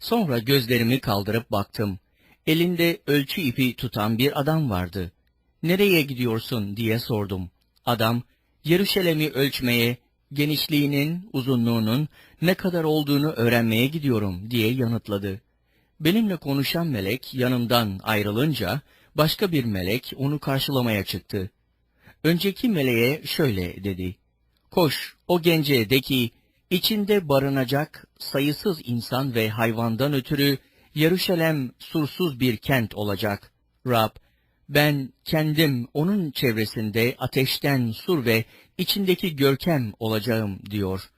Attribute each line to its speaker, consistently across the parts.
Speaker 1: Sonra gözlerimi kaldırıp baktım. Elinde ölçü ipi tutan bir adam vardı. Nereye gidiyorsun diye sordum. Adam, Yeruşalim'i ölçmeye, genişliğinin, uzunluğunun ne kadar olduğunu öğrenmeye gidiyorum diye yanıtladı. Benimle konuşan melek yanımdan ayrılınca başka bir melek onu karşılamaya çıktı. Önceki meleğe şöyle dedi. Koş o gence de ki içinde barınacak sayısız insan ve hayvandan ötürü Yeruşalem sursuz bir kent olacak. Rab, ben kendim onun çevresinde ateşten sur ve içindeki görkem olacağım diyor.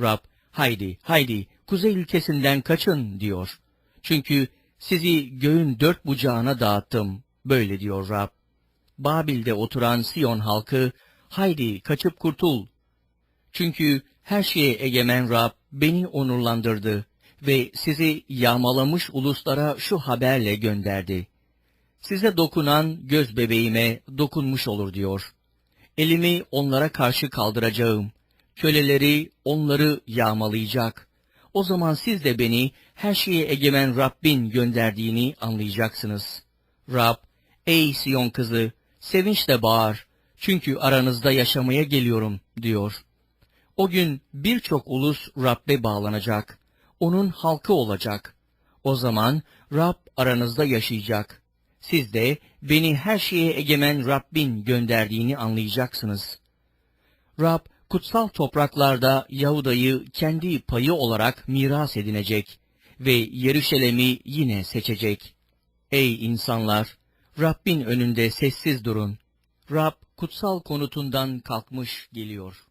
Speaker 1: Rab, haydi, haydi, kuzey ülkesinden kaçın diyor. Çünkü sizi göğün dört bucağına dağıttım, böyle diyor Rab. Babil'de oturan Siyon halkı, haydi kaçıp kurtul. Çünkü her şeye egemen Rab beni onurlandırdı ve sizi yağmalamış uluslara şu haberle gönderdi. Size dokunan göz bebeğime dokunmuş olur diyor. Elimi onlara karşı kaldıracağım. Köleleri onları yağmalayacak. O zaman siz de beni her şeye egemen Rabbin gönderdiğini anlayacaksınız. Rab, ey Siyon kızı, sevinçle bağır. Çünkü aranızda yaşamaya geliyorum, diyor. O gün birçok ulus Rab'be bağlanacak. Onun halkı olacak. O zaman Rab aranızda yaşayacak. Siz de beni her şeye egemen Rabbin gönderdiğini anlayacaksınız. Rab kutsal topraklarda Yahuda'yı kendi payı olarak miras edinecek ve Yeruşalim'i yine seçecek. Ey insanlar! Rabbin önünde sessiz durun. Rab kutsal konutundan kalkmış geliyor.